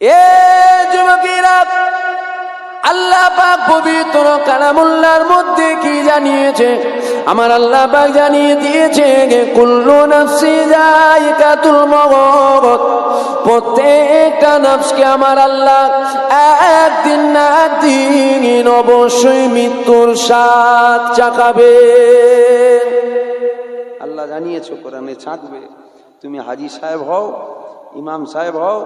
এ যুবকেরা, আল্লাহ পাক পবিত্র কালামুল্লার মধ্যে কি জানিয়েছে? আমার আল্লাহ পাক জানিয়ে দিয়েছে যে, কুল্লু নাফসি যায়িকাতুল মউত প্রত্যেকটা নফসকে আমার আল্লাহ একদিন না একদিন অবশ্যই মৃত্যুর স্বাদ চাকাবে আল্লাহ জানিয়েছো, কোরআনে ছাঁকবে তুমি হাজি সাহেব হও, ইমাম সাহেব হও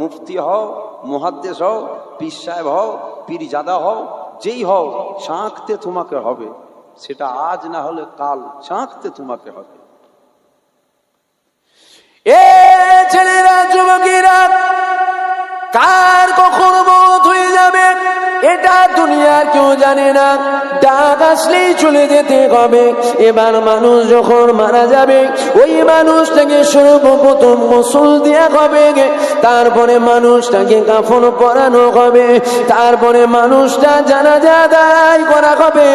মুফতি হও মহাদ্দেশ হও, পীর সাহেব হও, পীর জাদা হও, যেই হও চাঁকতে তোমাকে হবে। সেটা আজ না হলে কাল চাঁকতে তোমাকে হবে। এ ছেলেরা, যুবকেরা, কার কখন মত হয়ে যাবে? এটা দুনিয়ার কেউ জানে না। ডাক আসলেই চলে যেতে হবে। এবার মানুষ যখন মারা যাবে, ওই মানুষটাকে সর্বপ্রথম গোসল দেওয়া হবে। তারপরে মানুষটাকে কাফন পরানো হবে। তারপরে মানুষটা জানাজা দায় করা হবে।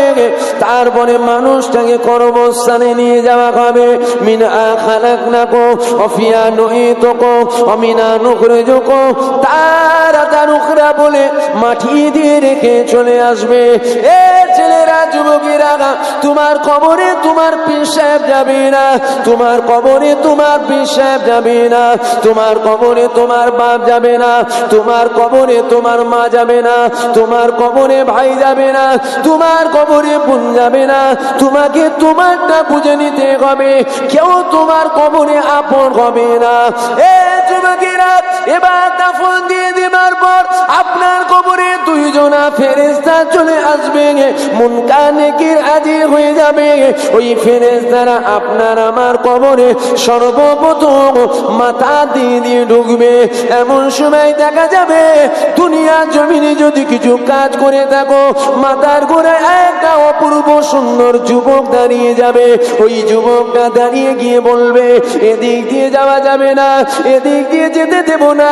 তারপরে মানুষটাকে কর্মস্থানে নিয়ে যাওয়া হবে। মিনা খালাক না কো অফিয়া নই তো কো অমিনা নুকরে জোকো তারা তার বলে, মাটি দিয়ে রেখে চলে আসবে। এ ছেলেরা, যুবকেরা, তোমার কবরে তোমার পীর সাহেব যাবে না। তোমার কবরে তোমার পীর সাহেব যাবে না। তোমার কবরে তোমার বাপ যাবে না। তোমার কবরে তোমার মা যাবে না। তোমার কবরে ভাই যাবে না। তোমার কবরে বোন যাবে না। তোমাকে তোমারটা বুঝে নিতে হবে। কেউ তোমার কবরে আপন হবে না। এ যুবকেরা, এবার দাফন দিয়ে দিবার পর আপনার কবরে দুইজনা ফেরেস্তা চলে আসবে মন কানে কি হাজির হয়ে যাবে ওই ফেরেস্তারা আপনার আমার কবরে সর্বপ্রথম মাথা দিয়ে দিয়ে ঢুকবে। এমন সময় দেখা যাবে, দুনিয়া জমিনে যদি কিছু কাজ করে থাকো, মাথার ঘুরে একটা অপূর্ব সুন্দর যুবক দাঁড়িয়ে যাবে। ওই যুবকটা দাঁড়িয়ে গিয়ে বলবে, এদিক দিয়ে যাওয়া যাবে না, এদিক দিয়ে যেতে দেবো না,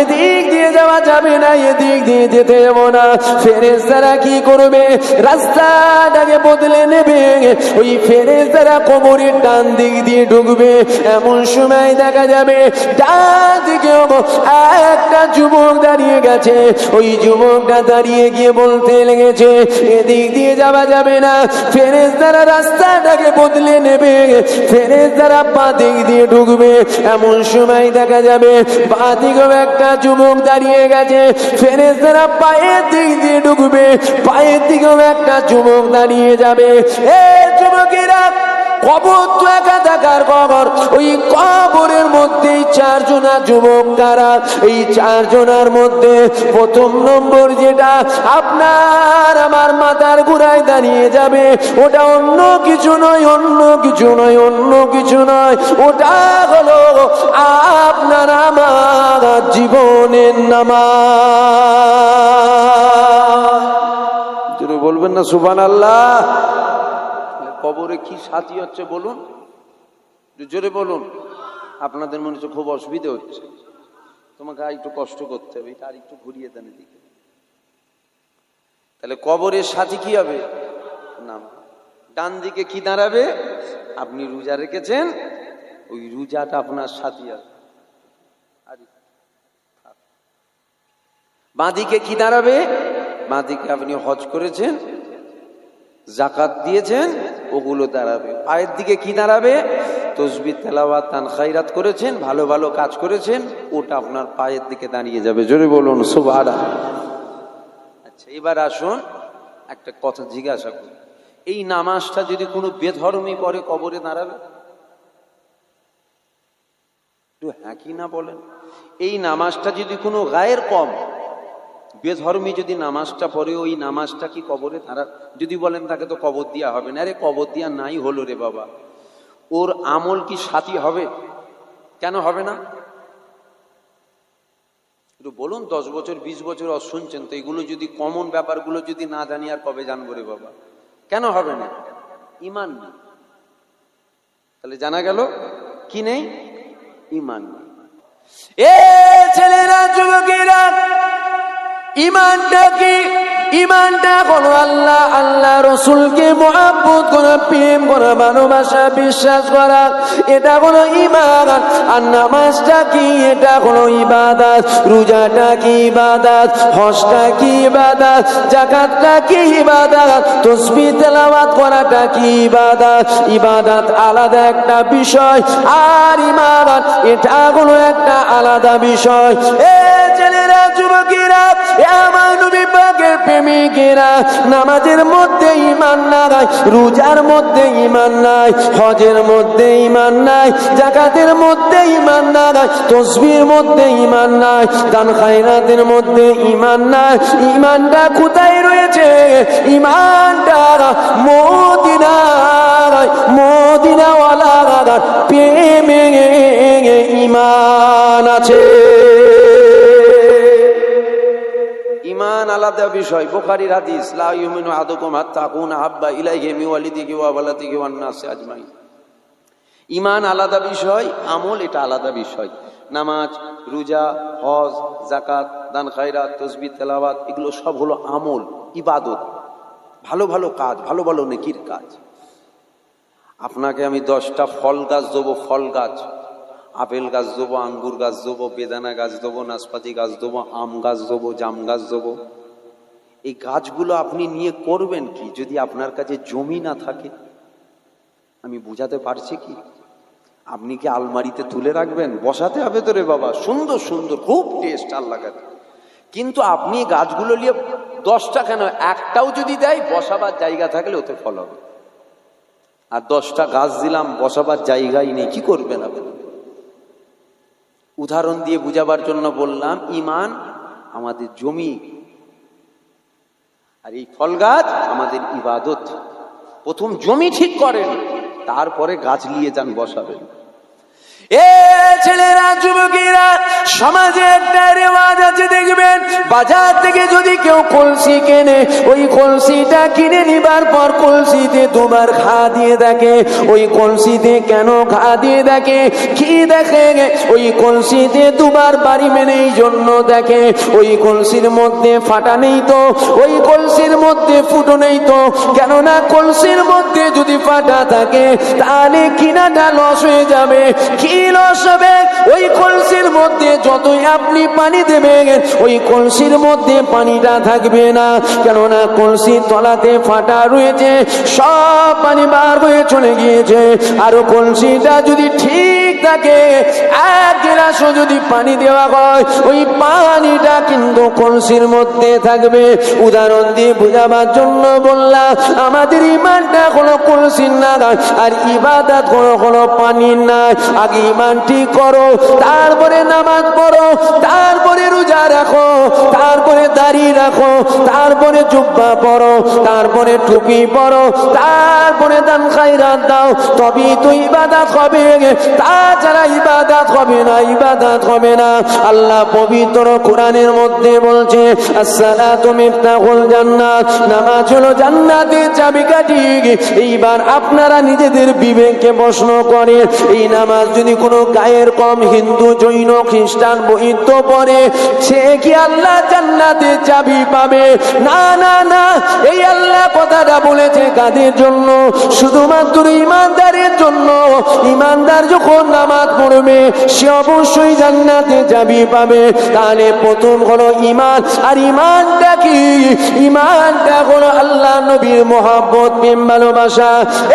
এদিক দিয়ে যাওয়া যাবে না, এদিক দিয়ে যেতে দেবো না। ফেরেস্তারা কি করবে? রাস্তাটাকে বদলে নেবে। ওই ফেরেস্তারা কোমরের ডান দিক দিয়ে ঢুকবে। এমন সময় দেখা যাবে, ডান দিকে একটা যুবক দাঁড়িয়ে গেছে। ওই যুবকটা দাঁড়িয়ে গিয়ে বলতে লেগেছে, এদিক দিয়ে যাওয়া যাবে না। ফেরেস্তারা রাস্তাটাকে বদলে নেবে। ফেরেস্তারা পা দিক দিয়ে ঢুকবে। এমন সময় দেখা যাবে পা দিকেও একটা যুবক দাঁড়িয়ে গেছে। ফেরেস্তারা পায়ের দিক দিয়ে ঢুকবে, পায়ের দিকেও একটা যুবক দাঁড়িয়ে যাবে। এ দেখার কবর, ওই কবরের মধ্যে চারজনা যুবক চারজনার মধ্যে প্রথম নম্বর যেটা, আপনার আমার মাথার ঘুরায় দাঁড়িয়ে যাবে। ওটা অন্য কিছু নয়, অন্য কিছু নয়, অন্য কিছু নয়। ওটা হলো আপনার আমার জীবনের নামা বলবেন না সুবান আল্লাহ কবরে কি সাথী হচ্ছে বলুন? জোরে বলুন। আপনাদের মনে হচ্ছে খুব অসুবিধা হচ্ছে। তোমাকে আর একটু কষ্ট করতে হবে, এটা আর একটু ঘুরিয়ে দেন এদিকে। তাহলে কবরের সাথী কি হবে? নাম ডান দিকে কি দাঁড়াবে? আপনি রোজা রেখেছেন, ওই রোজাটা আপনার সাথী আর বাঁদিকে কি দাঁড়াবে? বাঁদিকে আপনি হজ করেছেন জাকাত দিয়েছেন, ওগুলো দাঁড়াবে। পায়ের দিকে কি দাঁড়াবে? তসবি, তেলাওয়াত তান খাইরাত করেছেন, ভালো ভালো কাজ করেছেন, ওটা আপনার পায়ের দিকে দাঁড়িয়ে যাবে। জোরে বলুন সুবাহারা আচ্ছা এবার আসুন, একটা কথা জিজ্ঞাসা করুন এই নামাজটা যদি কোনো বেধর্মী করে কবরে দাঁড়াবে? একটু হ্যাঁ কি না বলেন। এই নামাজটা যদি কোনো গায়ের কম বেধর্মী যদি নামাজটা পড়ে, ওই নামাজটা কি কবরে? তারা যদি বলেন তাকে তো কবর দেওয়া হবে না। রে কবর দেওয়া নাই হলো রে বাবা। ওর আমল কি সাথী হবে? কেন হবে না? একটু বলুন, দশ বছর, বিশ বছর অ শুনছেন তো, এগুলো যদি কমন ব্যাপারগুলো যদি না জানি, আর কবে জানব রে বাবা? কেন হবে না? ইমান নেই। তাহলে জানা গেল কি নেই? ইমান নেই। এ ছেলেরা, যুবকেরা ইমানটা কি? ইমানটা হলো আল্লাহ আল্লাহ রসুলকে মহাব্বত করা, প্রেম করা, ভালোবাসা, বিশ্বাস করা। এটা হলো ইমান আর নামাজটা কি? এটা হলো ইবাদত। রোজাটা কি ইবাদত? হজটা কি ইবাদত? জাকাতটা কি ইবাদত? তসবি তেলাওয়াত করাটা কি ইবাদত? ইবাদত আলাদা একটা বিষয়। আর ইমানত এটা হলো একটা আলাদা বিষয়। এ ছেলেরা, যুবকেরা, এ আমার পাকের প্রেমিকেরা নামাজের মধ্যে ইমান নাই রোজার মধ্যে ইমান নাই হজের মধ্যে ইমান নাই জাকাতের মধ্যে ইমান নাই তসবির মধ্যে ইমান নাই দান খায়রাতের মধ্যে ইমান নাই ইমানটা কোথায় রয়েছে? ইমানটা মদিনায় মদিনাওয়ালা প্রেমে ইমান আছে। আলাদা বিষয়, বুখারীর হাদিস, লা মিন ইমান আলাদা বিষয়, আমল এটা আলাদা বিষয়। নামাজ, রোজা, হজ জাকাত দান খায়রাত, তসবিহ, তেলাওয়াত, এগুলো সব হলো আমল, ইবাদত। ভালো ভালো কাজ, ভালো ভালো নেকির কাজ। আপনাকে আমি দশটা ফল গাছ দেবো, ফল গাছ। আপেল গাছ দেবো, আঙ্গুর গাছ দেবো, বেদানা গাছ দেবো, নাশপাতি গাছ দেবো, আম গাছ দেবো, জাম গাছ দেবো। এই গাছগুলো আপনি নিয়ে করবেন কি? যদি আপনার কাছে জমি না থাকে, আমি বুঝাতে পারছি কি? আপনি কি আলমারিতে তুলে রাখবেন? বসাতে হবে তো রে বাবা। সুন্দর সুন্দর, খুব টেস্ট আল্লাহ কাছে। কিন্তু আপনি গাছগুলো নিয়ে দশটা কেন একটাও যদি দেয়, বসাবার জায়গা থাকলে ওতে ফল হবে। আর দশটা গাছ দিলাম, বসাবার জায়গাই নেই। কি করবেন আপনি? উদাহরণ দিয়ে বুঝাবার জন্য বললাম, ইমান আমাদের জমি আর এই ফল গাছ আমাদের ইবাদত। প্রথম জমি ঠিক করেন, তারপরে গাছ নিয়ে যান, বসাবেন। এ ছেলেরা, যুবকেরা, সমাজে একটা রেওয়াজ আছে, দেখবেন। বাজার থেকে যদি কেউ কলসি কেনে, ওই কলসিটা কিনে নিবার পর কলসিতে দুবার খা দিয়ে দেখে। ওই কলসিতে কেন খা দিয়ে দেখে? কি দেখে? ওই কলসিতে দুবার বাড়ি মেনে এই জন্য দেখে। ওই কলসির মধ্যে ফাটা নেই তো, ওই কলসির মধ্যে ফুটো নেই তো। কেননা কলসির মধ্যে যদি ফাটা থাকে, তাহলে কিনাটা লস হয়ে যাবে। কি লস আসবে, ওই কলসির মধ্যে যতই আপনি পানি দেবেন, ওই কলসির মধ্যে পানিটা থাকবে না। কেননা কলসির তলাতে ফাটা রয়েছে, সব পানি বার হয়ে চলে গিয়েছে। আর কলসিটা যদি ঠিক থাকে। এক গিলাসও যদি পানি দেওয়া হয়, ওই পানিটা কিন্তু কলসির মধ্যে থাকবে। উদাহরণ দিয়ে বোঝাবার জন্য বললাম, আমাদের ইমানটা কোনো কলসির না আর ইবাদত কোনো কোনো পানির না আগে ইমান ঠিক করো, তারপরে নামাজ পড়ো, তারপরে রোজা রাখো, তারপরে দাড়ি রাখো, তারপরে জুব্বা পড়ো তারপরে টুপি পড়ো তারপরে দান খাইরাত দাও, তবেই তো ইবাদত হবে। হবে না হবে না। আল্লাহ পবিত্র কোরআনের মধ্যে বলছে জান্নাতের আপনারা নিজেদের বিবেককে প্রশ্ন করেন, এই নামাজ যদি গায়ের কম হিন্দু, জৈন, খ্রিস্টান বৈদ্য সে কি আল্লাহ জান্নাতে চাবি পাবে? না না না, এই আল্লাহ কথাটা বলেছে কাদের জন্য? শুধুমাত্র ইমানদারের জন্য। ইমানদার যখন নামাজ পড়বে, সে অবশ্যই জান্নাতে যাবি, পাবে। তাহলে প্রথম হলো ইমান আর ইমানটা কি? ইমানটা হলো আল্লাহ নবীর মোহাম্মত প্রেম, ভালোবাসা।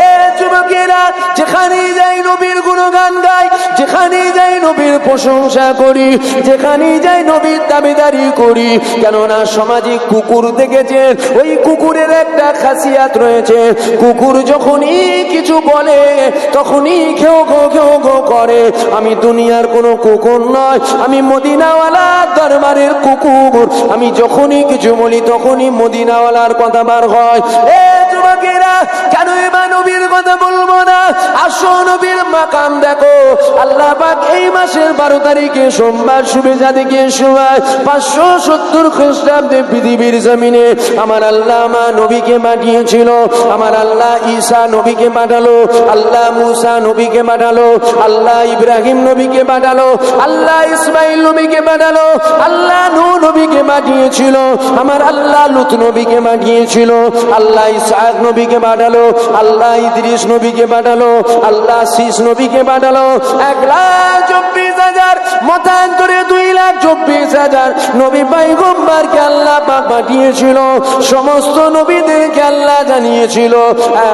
এ যুবকেরা, যেখানেই যাই নবীর গুণগান গাই, যেখানেই যাই নবীর প্রশংসা করি, যেখানেই যাই নবীর দাবিদারি করি, কেননা সমাজে কুকুর দেখেছেন, ওই কুকুরের একটা খাসিয়াত রয়েছে। কুকুর যখনই কিছু বলে, তখনই খেও ঘো খেও ঘো করে। আমি দুনিয়ার কোনো কুকুর নয়, আমি মদিনাওয়ালা দরবারের কুকুর। আমি যখনই কিছু বলি, তখনই মদিনাওয়ালার কথা বার হয়। যুবকেরা, কেন এবার নবীর কথা বলব না? আসো নবীর মাকাম দেখো। আল্লাহ পাক এই মাসের বারো তারিখে সোমবার শুভেচ্ছা দিকে সময় পাঁচশো সত্তর খ্রিস্টাব্দে পৃথিবীর জমিনে আমার আল্লাহ মা নবীকে পাঠিয়েছিল। আমার আল্লাহ ঈসা নবীকে পাঠালো। আল্লাহ মুসা নবীকে পাঠালো। আল্লাহ ইব্রাহিম নবীকে পাঠালো। আল্লাহ ইসমাইল নবীকে পাঠালো। আল্লাহ নূ নবীকে পাঠিয়েছিল। আমার আল্লাহ লুত নবীকে পাঠিয়েছিল। আল্লাহ ইসহাক নবীকে পাঠালো, আল্লাহ ইদ্রিস নবীকে পাঠালো, আল্লাহ শীষ নবীকে পাঠালো। এক লাখ চব্বিশ হাজার, মতান্তরে দুই লাখ চব্বিশ হাজার নবী পাইগম্বারকে আল্লাহ পাঠিয়েছিল, সমস্ত নবীদেরকে আল্লাহ জানিয়েছিল।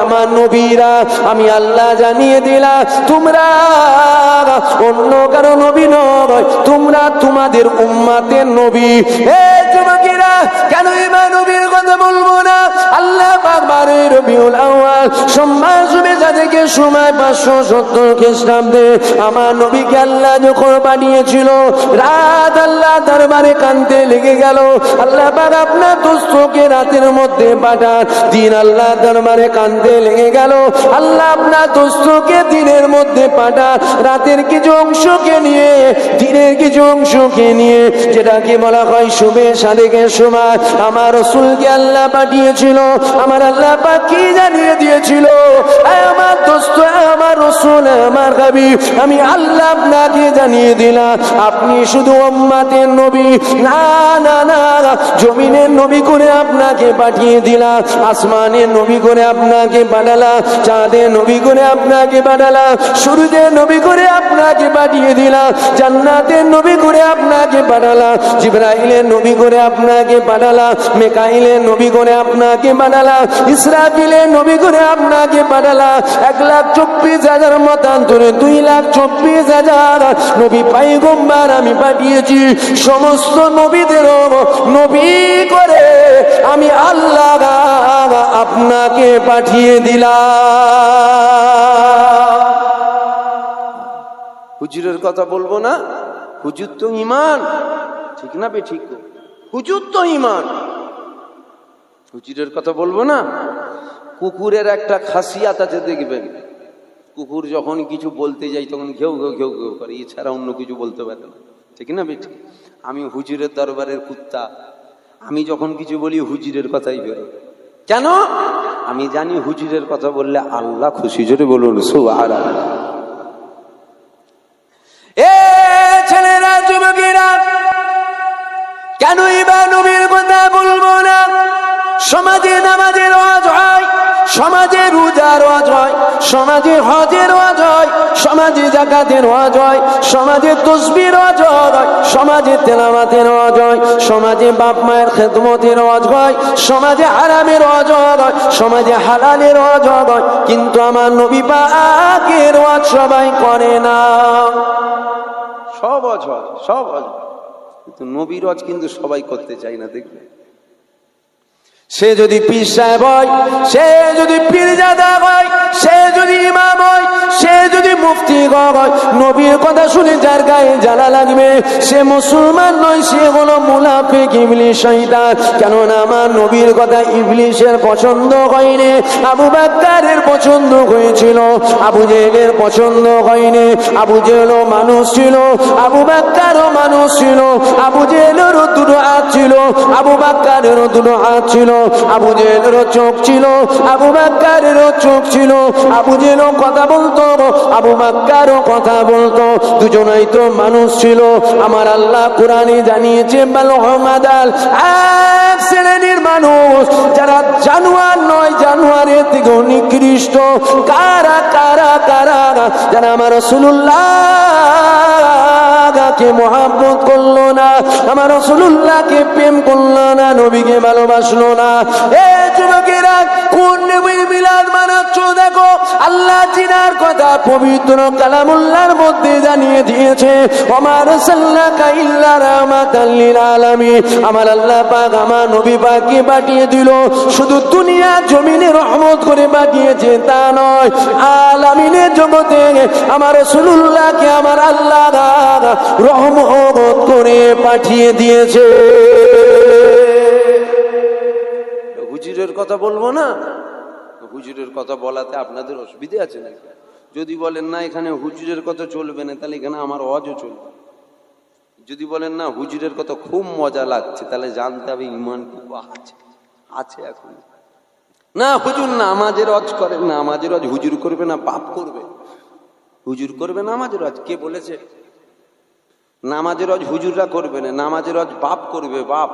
আমার নবীরা, আমি আল্লাহ জানিয়ে দিলাম, তোমরা অন্য কারও নবী নয়, তোমরা তোমাদের উম্মাতের নবী। এ যুবকেরা কেন ইমা নবীর কথা বলব না? আল্লাহ পাক বারে রবিউল আউয়াল, সম্মান শুভেচ্ছা থেকে সময় পাঁচশো সত্তর খ্রিস্টাব্দে, আমার নবীকে আল্লাহ যখন পাঠিয়েছিল রাত আল্লাহ দরবারে কানতে লেগে গেল। আল্লাহ পাক আপনার দোস্তকে রাতের মধ্যে পাঠান, দিন আল্লাহ দরবারে কানতে লেগে গেল। আল্লাহ আপনার দোস্তকে দিনের মধ্যে পাঠান, রাতের কিছু অংশকে নিয়ে, দিনের কিছু অংশকে নিয়ে, যেটাকে বলা হয় শুভে সাদেকের সময়। আমার রসুলকে আল্লাহ পাঠিয়েছিল, আমার আল্লাহ পাক জানিয়ে দিয়েছিল? আমার দোস্ত আমার রসুল আমার কবি আমি আল্লাহ আপনাকে জানিয়ে দিলাম, আপনি শুধু উম্মাতের নবী। না না না, জমিনের নবী করে আপনাকে পাঠিয়ে দিলাম, আসমানের নবী করে আপনাকে পাঠালাম চাঁদের নবী করে আপনাকে পাঠালাম সূর্যের নবী করে আপনাকে পাঠিয়ে দিলাম, জান্নাতের নবী করে আপনাকে পাঠালাম জিব্রাইলের নবী করে আপনাকে পাঠালাম মেকাইলের নবী করে আপনাকে পাঠালাম নবী করে আপনাকে পাঠালাম এক লাখ চব্বিশ হাজার দুই লাখ চব্বিশ হাজার। নবী আমি পাঠিয়েছি, সমস্ত নবীদেরও নবী করে আমি আল্লাহ আপনাকে পাঠিয়ে দিলাম। হুজুরের কথা বলব না? হুজুর তো ইমান। ঠিক না বে, ঠিক হুজুর তো ইমান। হুজুরের কথা বলব না? কুকুরের একটা খাসিয়াত আছে, দেখবেন। কুকুর যখন কিছু বলতে যাই তখন ঘেউ ঘেউ ঘেউ ঘেউ করে। এছাড়া অন্য কিছু বলতে পারে না। ঠিক না, বেটি? আমি হুজুরের দরবারের কুত্তা। আমি যখন কিছু বলি, হুজুরের কথাই বেরো কেন? আমি জানি হুজুরের কথা বললে আল্লাহ খুশি। জোরে বলুন সুবহান এ ছেলেরা, যুবকেরা, কেনই বা নবীর কথা বলব না? সমাজে নামাজের ওয়াজ হয় সমাজে রোজার ওয়াজ হয় সমাজে হজের ওয়াজ হয় সমাজে জাকাতের ওয়াজ হয় সমাজে তসবির ওয়াজ হয় সমাজে তেলামাতের ওয়াজ হয় সমাজে বাপ মায়ের খেদমতের ওয়াজ হয় সমাজে হারামের ওয়াজ হয় সমাজে হালালের ওয়াজ হয় কিন্তু আমার নবী পাকের ওয়াজ সবাই করে না সব অজর সব অজর কিন্তু নবীর অজ কিন্তু সবাই করতে চায় না দেখবে সে যদি পীর সাহেব হয়, সে যদি পীরজাদা হয়, সে যদি ইমাম হয়, সে যদি মুফতি হয়, নবীর কথা শুনে যার গায়ে জ্বালা লাগবে, সে মুসলমান নয়, সে হলো মুনাফিক ইবলিশ শয়তান। কেননা আমার নবীর কথা ইবলিশের পছন্দ হয়নি, আবু বাক্কারের পছন্দ হয়েছিল, আবু জেলের পছন্দ হয়নি, আবু জেলও মানুষ ছিল, আবু বাক্কারও মানুষ ছিল, আবু জেলেরও দুটো হাত ছিল, আবু বাক্কারেরও দুটো হাত ছিল। আবু জেলেরও চোখ ছিল, আবু বাক্কারেরও চোখ ছিল। আবু জেলও কথা বলতো, আবু বাক্কারও কথা বলতো। দুজনাই তো মানুষ ছিল। আমার আল্লাহ কোরআনে জানিয়েছে, বাল হমাদাল এক শ্রেণির মানুষ, যারা জানুয়ার নয় জানুয়ারের থেকে নিকৃষ্ট। কারা কারা কারা যারা আমার রসুল্লাহকে মহাব্বত করল না, আমার রসুল্লাহকে প্রেম করল না, নবীকে ভালোবাসলো না। এ যুবকেরা, কোন মিলাদ মানাচ্ছ, দেখো, আল্লাহ জিনার কথা পবিত্র কালামুল্লার মধ্যে জানিয়ে দিয়েছে আমার সাল্লাকা ইল্লা রাহমাতাল লিল আলামিন। আমার আল্লাহ পাক আমার নবী পাককে পাঠিয়ে দিল, শুধু দুনিয়া জমিনে রহমত করে পাঠিয়েছে, তা নয়, আলামিনের জগতে আমার রাসূলুল্লাহকে আমার আল্লাহ রহমত করে পাঠিয়ে দিয়েছে। হুজুরের কথা বলব না? হুজুরের কথা বলাতে আপনাদের অসুবিধে আছে নাকি? যদি বলেন, না, এখানে হুজুরের কথা চলবে না, তাহলে এখানে আমার অজও চলবে। যদি বলেন, না, হুজুরের কথা খুব মজা লাগছে, তাহলে জানতে হবে ইমান খুব আছে। আছে এখন। না, হুজুর, নামাজের অজ করে নামাজের অজ হুজুর করবে না, পাপ করবে? হুজুর করবে নামাজের অজ কে বলেছে? নামাজের অজ হুজুররা করবে না, নামাজের অজ বাপ করবে, বাপ।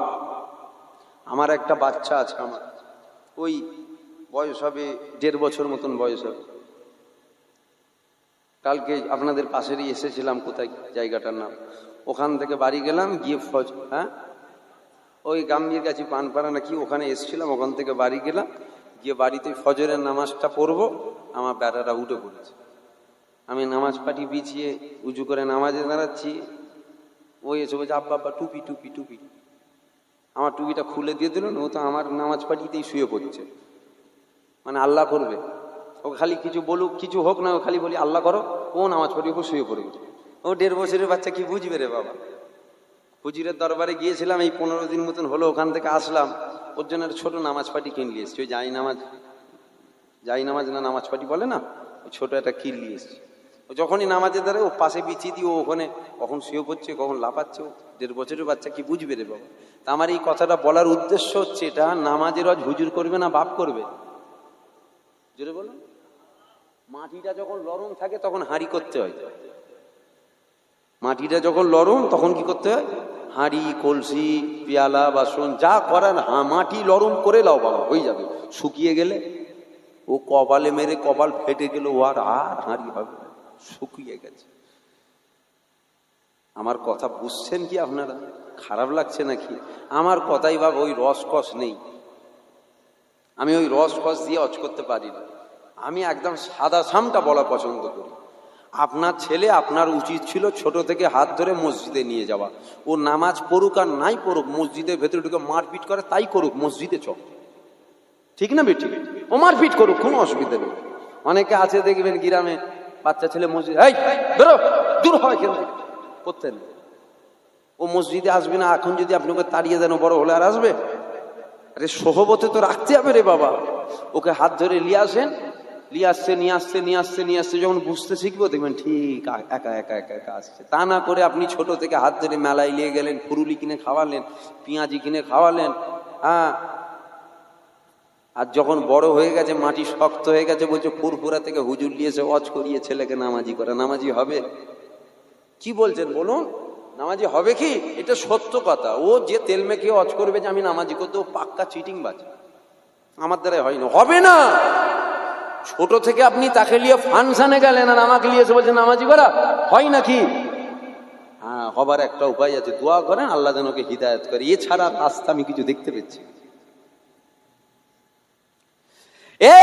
আমার একটা বাচ্চা আছে আমার। ওই বয়স হবে, দেড় বছর মতন বয়স হবে। কালকে আপনাদের পাশেরই এসেছিলাম কোথায় জায়গাটার নাম। ওখান থেকে বাড়ি গেলাম, গিয়ে ফজ হ্যাঁ? ওই গাম্বির কাছে পানপাড়া নাকি ওখানে এসেছিলাম, ওখান থেকে বাড়ি গেলাম, গিয়ে বাড়িতে ফজরের নামাজটা পড়ব, আমার বেটারা উঠে পড়েছে। আমি নামাজ পাটি বিছিয়ে উঁচু করে নামাজে দাঁড়াচ্ছি। ওই এসে বলছে, আব্বা আব্বা, টুপি টুপি টুপি। আমার টুপিটা খুলে দিয়ে দিল ও তো আমার নামাজ পাটিতেই শুয়ে পড়ছে। মানে আল্লাহ করবে। ও খালি কিছু বলুক, কিছু হোক না, ও খালি বলি, আল্লাহ করো, ও নামাজ পড়ি ও শুয়ে পড়বে ও দেড় বছরের বাচ্চা, কি বুঝবে রে বাবা? হুজিরের দরবারে গিয়েছিলাম, এই পনেরো দিন মতন হলো, ওখান থেকে আসলাম। ওর জন্য ছোট নামাজ পাটি কিনলি এসছি। ওই যাই নামাজ যাই নামাজ না নামাজ পাটি বলে না, ওই ছোট একটা কিনলি এসছি। ও যখনই নামাজে দাঁড়ায় ও পাশে বিছিয়ে দিয়ে ও ওখানে কখন শুয়ে পড়ছে, কখন লাফাচ্ছে, ও দেড় বছরের বাচ্চা, কি বুঝবে রে বাবা? তা আমার এই কথাটা বলার উদ্দেশ্য হচ্ছে এটা, নামাজের রজ হুজুর করবে না, বাপ করবে? জোরে বলুন। মাটিটা যখন লরম থাকে, তখন হাঁড়ি করতে হয়। মাটিটা যখন লরম তখন কি করতে হয়? হাঁড়ি, কলসি, পেয়ালা, বাসন, যা করার মাটি লরম করে লাও বাবা, হয়ে যাবে। শুকিয়ে গেলে, ও কপালে মেরে কপাল ফেটে গেল, ও আর আর হাঁড়ি হবে শুকিয়ে গেছে। আমার কথা বুঝছেন কি আপনারা? খারাপ লাগছে নাকি? আমার কথাই বাবা, ওই রসকস নেই। আমি ওই রসকস দিয়ে অচ করতে পারি না। আমি একদম সাদা সামটা বলা পছন্দ করি। আপনার ছেলে আপনার উচিত ছিল ছোট থেকে হাত ধরে মসজিদে নিয়ে যাওয়া। ও নামাজ পড়ুক আর নাই পড়ুক মসজিদের ভেতরে ঢুকে মারপিট করে তাই করুক, মসজিদে চল। ঠিক না বেটি ও মারপিট করুক, কোনো অসুবিধা নেই। অনেকে আছে দেখবেন গ্রামে বাচ্চা ছেলে মসজিদ, এই, বেরো, দূর হয় কেন করতেন। ও মসজিদে আসবে না, এখন যদি আপনি ওকে তাড়িয়ে দেন বড় হলে আর আসবে? আরে সহবতে তো রাখতে হবে রে বাবা। ওকে হাত ধরে নিয়ে আসেন। নিয়ে আসছে নিয়ে আসছে নিয়ে আসছে নিয়ে আসছে। যখন বুঝতে শিখব, দেখবেন ঠিক একা একা একা একা আসছে। তা না করে আপনি ছোট থেকে হাত ধরে মেলায় নিয়ে গেলেন, ফুরুলি কিনে খাওয়ালেন, পেঁয়াজি কিনে খাওয়ালেন হ্যাঁ? আর যখন বড় হয়ে গেছে, মাটি শক্ত হয়ে গেছে, বলছে, ফুরফুরা থেকে হুজুর নিয়েছে অজ করিয়ে ছেলেকে নামাজি করে। নামাজি হবে? কি বলছেন বলুন? নামাজি হবে কি? এটা সত্য কথা। ও যে তেল মেখে অজ করবে যে আমি নামাজি করতে, ও পাক্কা চিটিং বাজ। আমার দ্বারাই হয় না। হবে না! ছোট থেকে আপনি তাকে নিয়ে ফাংশনে গেলেন আর আমাকে নিয়ে এসে বলছেন, নামাজি করা, হয় নাকি? হ্যাঁ হবার একটা উপায় আছে। দোয়া করেন, আল্লাহ যেন ওকে হিদায়ত করে। এছাড়া রাস্তা আমি কিছু দেখতে পেয়েছি। এ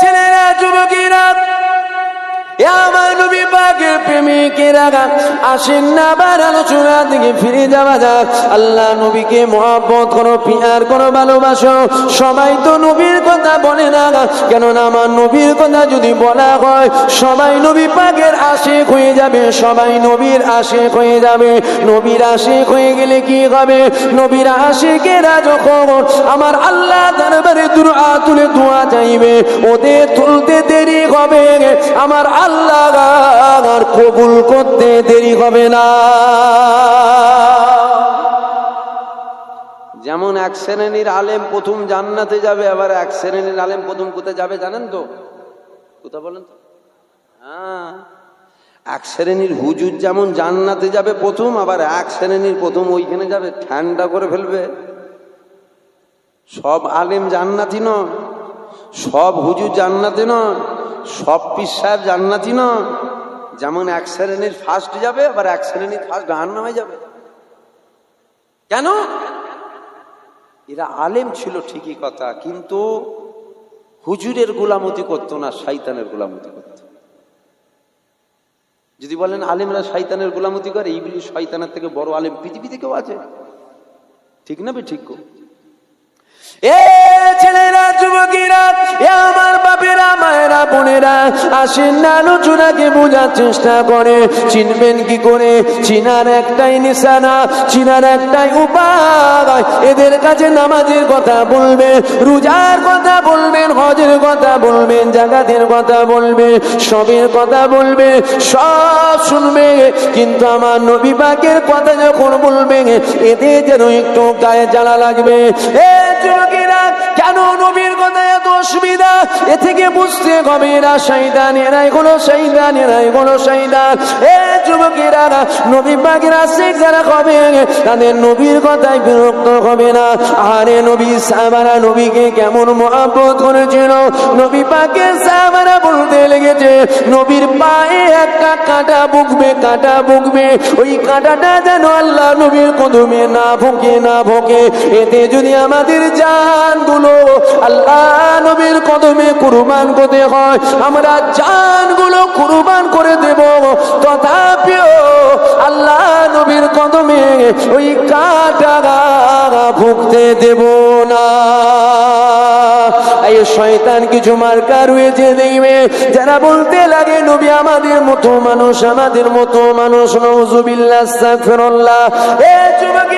ছেলেরা, যুবকেরা! সবাই তো নবীর কথা বলে না। কেননা আমার নবীর কথা যদি বলা হয়, সবাই নবী পাকের আশেক হয়ে যাবে, সবাই নবীর আশেক হয়ে যাবে। নবীর আশেক হয়ে গেলে কি হবে? নবীর আশেকেরা যখন আমার আল্লাহ দরবারে দুআ তুলে দোয়া চাইবে, ওদের তুলতে দেরি হবে। আমার আল্লাহ কবুল করতে দেরি হবে না। যেমন এক শ্রেণির আলেম প্রথম জান্নাতে যাবে, আবার এক শ্রেণির আলেম প্রথম কোথায় যাবে জানেন তো? কোথা বলেন তো? হ্যাঁ। এক শ্রেণির হুজুর যেমন জান্নাতে যাবে প্রথম, আবার এক শ্রেণির প্রথম ওইখানে যাবে ঠান্ডা করে ফেলবে। সব আলেম জান্নাতি নয় সব হুজুর জান্নাতি নয় সব পীর সাহেব জান্নাতি নয় যেমন এক শ্রেণির ফার্স্ট যাবে, আবার এক শ্রেণির ফার্স্ট গান নামে যাবে। কেন? এরা আলেম ছিল, ঠিকই কথা, কিন্তু হুজুরের গোলামতি করতো না, শয়তানের গোলামতি করত। যদি বলেন আলেমরা শয়তানের গোলামতি করে এইগুলি শয়তানের থেকে বড় আলেম পৃথিবীতে কেউ আছে? ঠিক না বে, ঠিক? ছেলেরা এ আমার বাপেরা, মায়েরা, বোনেরা, আসেন না আলোচনাকে বোঝার চেষ্টা করে। চিনবেন কি করে? চিনার একটাই নিশানা, চিনার একটাই উপায়। এদের কাছে নামাজের কথা বলবেন, রোজার কথা বলবেন, হজের কথা বলবেন জাগাতের কথা বলবে সবের কথা বলবে সব শুনবে। কিন্তু আমার নবী পাকের কথা যখন বলবে এদের যেন একটু গায়ে জ্বালা লাগবে। যুবকেরা কেন নবীর কথা এত অসুবিধা? এ থেকে বুঝতে হবে এরাই কোনো এরাই কোনো এ যুবকেরা, নবী যারা হবে, তাদের নবীর কথায় বিরক্ত হবে না। আরে নবী সাবারা নবীকে কেমন মহাব্বত করেছিল? নবী সাহাবারা লেগেছে নবীর পায়ে একটা কাঁটা বুকবে কাঁটা বুকবে। ওই কাঁটাটা যেন আল্লাহ নবীর কদমে না ভোগে না ভোগে এতে যদি আমাদের জানগুলো আল্লাহ নবীর কদমে কুরবান করতে হয়, আমরা জানগুলো কুরবান করে দেব। তথাপিও আল্লাহ নবীর কদমে ওই কাঁটা ভুগতে দেব না। এই শয়তান কিছু মার্কা রয়েছে দেখবে যারা বলতে লাগে, নবী আমাদের মতো মানুষ, আমাদের মতো মানুষ নজুবিল্লাহ এ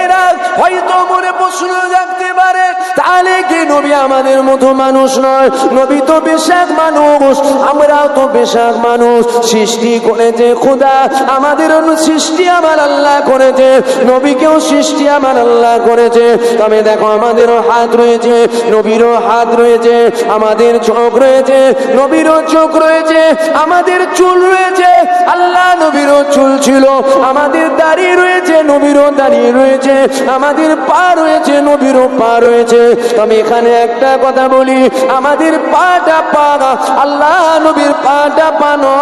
যুবকেরা হয়তো মনে প্রশ্ন জাগতে পারে, তাহলে কি নবী আমাদের মতো মানুষ নয়? নবী তো বেশাক মানুষ আমরাও তো বেশাক মানুষ। সৃষ্টি করেছে খোদা, আমাদের সৃষ্টি আমার আল্লাহ করেছে। নবীকেও সৃষ্টি আমার আল্লাহ করেছে। তবে দেখো আমাদেরও হাত রয়েছে, নবীরও হাত রয়েছে, আমাদের চোখ রয়েছে, নবীরও চোখ রয়েছে, আমাদের চুল রয়েছে। আল্লাহ নবীরও চুল ছিল, আমাদের দাড়ি রয়েছে, নবীরও দাঁড়িয়ে রয়েছে। আমাদের পা রয়েছে, নবীরও পা রয়েছে। আমি এখানে একটা কথা বলি, আমাদের পাটা পা আল্লাহ নবীর পাটা পানো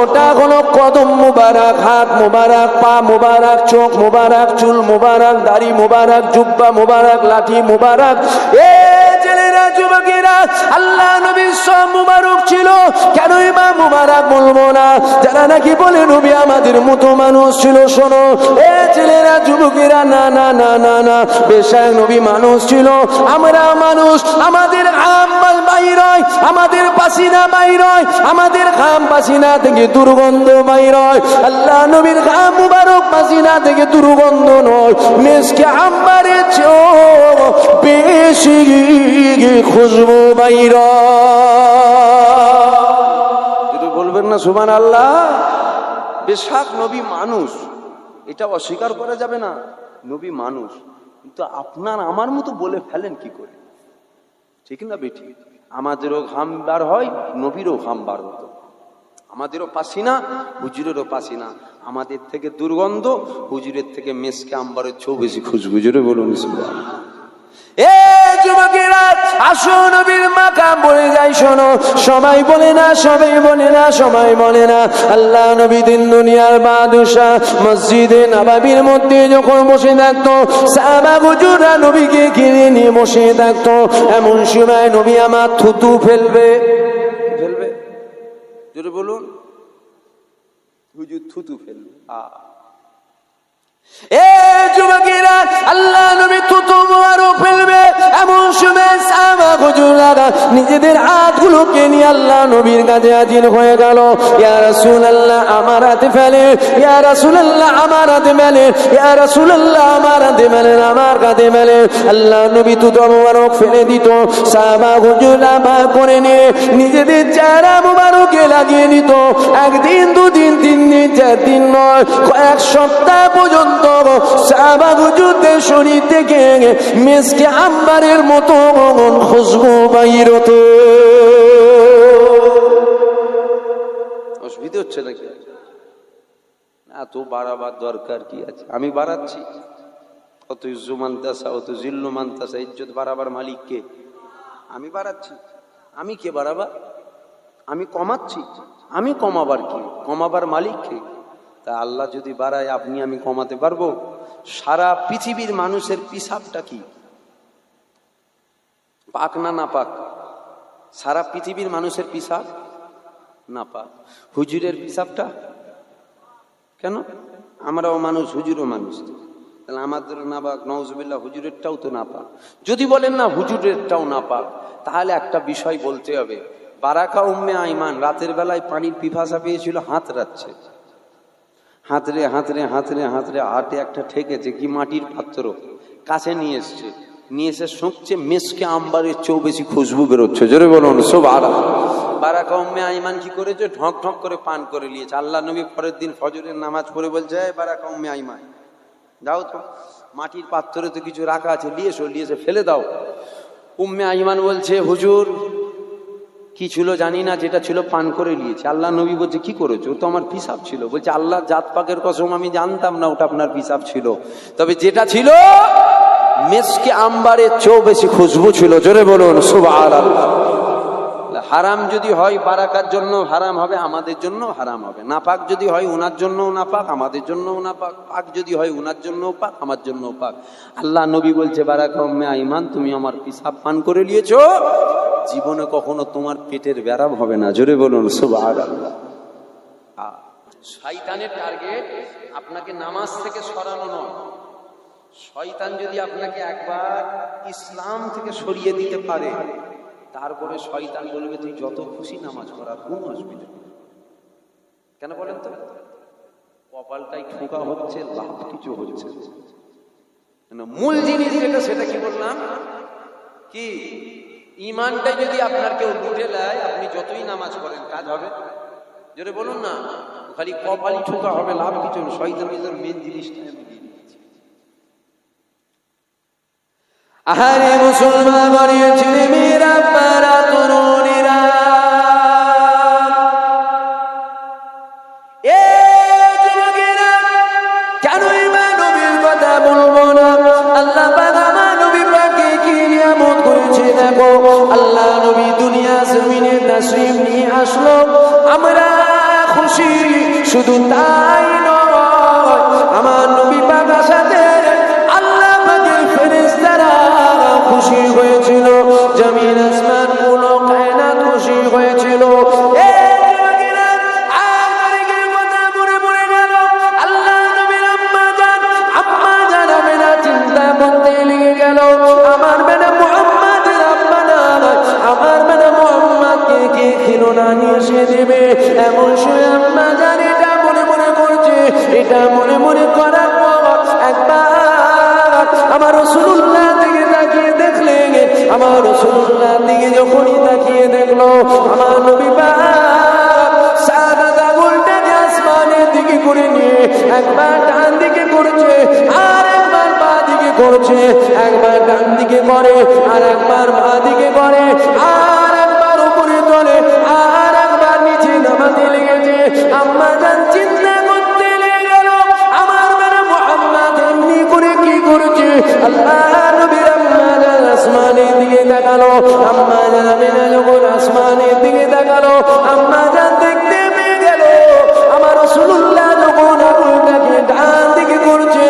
ওটা হলো কদম মুবারক, হাত মুবারক, পা মুবারক, চোখ মুবারক, চুল মুবারক, দাড়ি মুবারক, জুব্বা মুবারক, লাঠি মুবারক। এ ছেলেরা যুবকেরা, আল্লাহ নবীর সব মুবারক ছিল। কেন মা মুবারক বলব না? যারা নাকি বলে, নবী আমাদের মতো মানুষ ছিল শোনো। এ ছেলেরা, যুবকেরা, না না না না না বেশায় নবী মানুষ ছিল। আমরা মানুষ, আমাদের ঘাম বাইর হয়, আমাদের পাসিনা বাইর হয়, আমাদের ঘাম পাসিনা থেকে দুর্গন্ধ বাইর হয়। আল্লাহ নবীর ঘাম মুবারক পাসিনা থেকে দুর্গন্ধ নয়। মেসকে আম্বারের চেয়েও বেশি খুশবু বাইর। যদি বলবেন না সুমান আল্লাহ বেশাক নবী মানুষ, এটা অস্বীকার করা যাবে না, নবী মানুষ। কিন্তু আপনার আমার মতো বলে ফেলেন কি করে? ঠিক না বেঠি? আমাদেরও ঘাম বার হয়, নবীরও ঘাম বার হতো। আমাদেরও পাসিনা, হুজুরেরও পাসিনা। আমাদের থেকে দুর্গন্ধ, হুজুরের থেকে মেসকে আম্বারের চেয়েও বেশি খুশবু জুড়ে বলুন। আসো নবীর মাকাম বলে যাই, শোনো। সবাই বলে না, সবাই বলে না, সবাই বলে না। আল্লাহ নবী দিন দুনিয়ার বাদশাহ মসজিদে নবাবির মধ্যে যখন বসে থাকতো, সাহাবা হুজুররা নবীকে ঘিরে নিয়ে বসে থাকতো। এমন সময় নবী আমার থুতু ফেলবে। ফেলবে? বলুন। হুজুর থুতু ফেলবে। আ। এ যুবকেরা আল্লাহ নবী থুতু মুবারক ফেলবে। এমন সময় সাহাবা হুজুররা নিজেদের নিয়ে আল্লাহ নবীর কাছে হাজির হয়ে গেল। ইয়া আমার হাতে ফেলে। ইয়া আমার হাতে মেলে ইয়া আমার হাতে মেলে আমার কাঁধে মেলে আল্লাহ নবী মুবারক ফেলে দিত। সাহাবা করে নিয়ে নিজেদের লাগিয়ে নিত। একদিন, দুদিন, তিন দিন, চার দিন নয়, কয়েক সপ্তাহ পর্যন্ত সাহাবা হুজুরদের শরীর থেকে মেসকে আম্বারের মতো খুশবু বাইর হতো অসুবিধা হচ্ছে নাকি? না, তো বাড়াবার দরকার কি আছে? আমি বাড়াচ্ছি। অত ইজ্জু মানতাসা, অত জিল্লু মানতাসা, ইজ্জত বাড়াবার মালিক কে আমি বাড়াচ্ছি। আমি কে বাড়াবার? আমি কমাচ্ছি। আমি কমাবার কি? কমাবার মালিক কে তা আল্লাহ যদি বাড়ায়, আপনি আমি কমাতে পারব? সারা পৃথিবীর মানুষের পিসাবটা কি? পাক না না পাক? সারা পৃথিবীর মানুষের পিসাব না পাক। হুজুরের পিসাবটা? কেন? আমরাও মানুষ, হুজুরও মানুষ। তাহলে আমাদের না পাক, নওজবিল্লাহ, হুজুরেরটাও তো না পাক। যদি বলেন না হুজুরেরটাও না পাক, তাহলে একটা বিষয় বলতে হবে। বারাকা উম্মে আইমান, রাতের বেলায় পানির পিপাসা পেয়েছিল হাত রাখছে হাতরে হাতরে হাতরে হাতরে হাতে একটা ঠেকেছে, কি মাটির পাত্র? কাছে নিয়ে এসছে। নিয়ে এসে শুকছে মেসকে আম্বারের চেয়েও বেশি খুশবু বেরোচ্ছে। জোরে বলুন সব আরা বারাকা উম্মে, আইমান কি করেছে? ঢক ঢক করে পান করে নিয়েছে। আল্লাহ নবী পরের দিন ফজরের নামাজ পড়ে বলছে, "এই বারাকা উম্মে, আইমান যাও তো। মাটির পাত্রে তো কিছু রাখা আছে লিয়েছো লিয়েছে ফেলে দাও। উম্মে আইমান বলছে, হুজুর কি ছিল জানি না যেটা ছিল, পান করে নিয়েছে। আল্লাহ নবী বলছে, কি করেছ? তো আমার পিসাব ছিল। বলছে আল্লাহ জাত পাকের কসম আমি জানতাম না, ওটা আপনার পিসাব ছিল। তবে যেটা ছিল মেসকে আম্বারের চেয়েও বেশি খুশবু ছিল, জোরে বলুন, সুবহানাল্লাহ। হারাম যদি হয় বারাকার জন্য হারাম হবে, আমাদের জন্য হারাম হবে। নাপাক যদি হয় উনার জন্য নাপাক, আমাদের জন্য নাপাক। পাক যদি হয় উনার জন্য পাক, আমার জন্য পাক। আল্লাহ নবী বলছে, বারাকা উম্মে আইমান, তুমি আমার পিসাব পান করে নিয়েছো, জীবনে কখনো তোমার পেটের ব্যারাম হবে না। জোরে বলুন, সুবহানাল্লাহ। শয়তানের টার্গেট আপনাকে নামাজ থেকে সরানো নয়। শয়তান যদি আপনাকে একবার ইসলাম থেকে সরিয়ে দিতে পারে, তারপরে শয়তান বলবে, তুই যত খুশি নামাজ পড়ার কোন অসুবিধা কেন বলেন তো? কপালটাই ঠোকা হচ্ছে, লাভ কিছু হচ্ছে। মূল জিনিস যেটা, সেটা কি বললাম? কি? ইমানটা যদি আপনার কেউ লুটে নেয়, আপনি যতই নামাজ পড়েন, কাজ হবে? যেটা বলুন না। খালি কপালই ঠোকা হবে, লাভ কিছু। শয়তান মেন জিনিসটা আমি দিয়ে দিচ্ছি। আহারে মুসলমান ছেলে মেয়েরা পারা তরুণীরা। বা নবীর কথা বলব না? আল্লাহ আমার নবী পাকে কি নিয়ামত করেছে দেখো। আল্লাহ নবী দুনিয়া জমিনে তাশরীফ নিয়ে আসলো। আমরা খুশি, শুধু তাই তাকালো আম্মা জান আমিনা যখন আসমানের দিকে তাকালো আম্মা জান দেখতে পেয়ে গেল, আমার রাসূলুল্লাহ যখন আঙুলটাকে ডান দিকে করছে,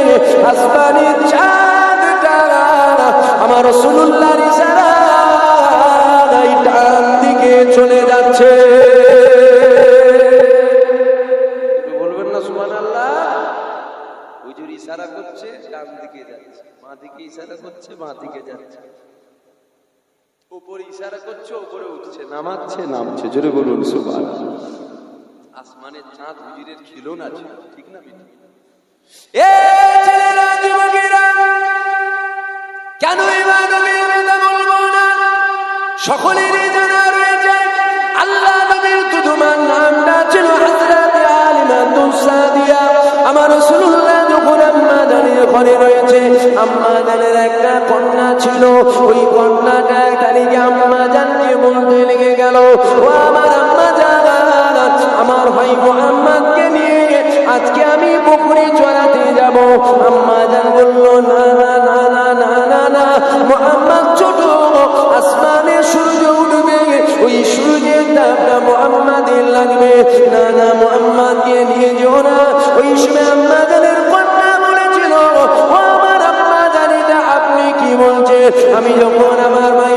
আসমানের চাঁদটা আমার রাসূলুল্লাহর ইশারায় ডান দিকে চলে যাচ্ছে। ইশারা করছে মা দিকে ইশারা করছে মা দিকে যাচ্ছে। উপরে ইশারা করছে, উপরে উঠছে, নামাচ্ছে, নামছে। জোরে বলুন চাঁদ খিলন আছে, ঠিক না এ ছেলেরা, যুবকেরা, কেন কথা বলব না? সকলেরই জানা রয়েছে, আল্লাহ নবীর দুধুমার নামটা ছিল হযরত ঘরে রয়েছে। আম্মা জানের একটা কন্যা ছিল। ওই কন্যাটা তারিখে আম্মা জানকে বলতে লেগে গেল। ও আমার আম্মা জান, আমার ভাই মোহাম্মদকে নিয়ে আজকে আমি পুকুরে চড়াতে যাব। আম্মা জান বলল, না না না না না না না মোহাম্মদ ছোট, আসমানে সূর্য উঠবে, ওই সূর্যের তাপটা মোহাম্মদের লাগবে। না না মোহাম্মদকে নিয়ে যেও না, ওই সময় আম্মা আমি যখন আমার ভাই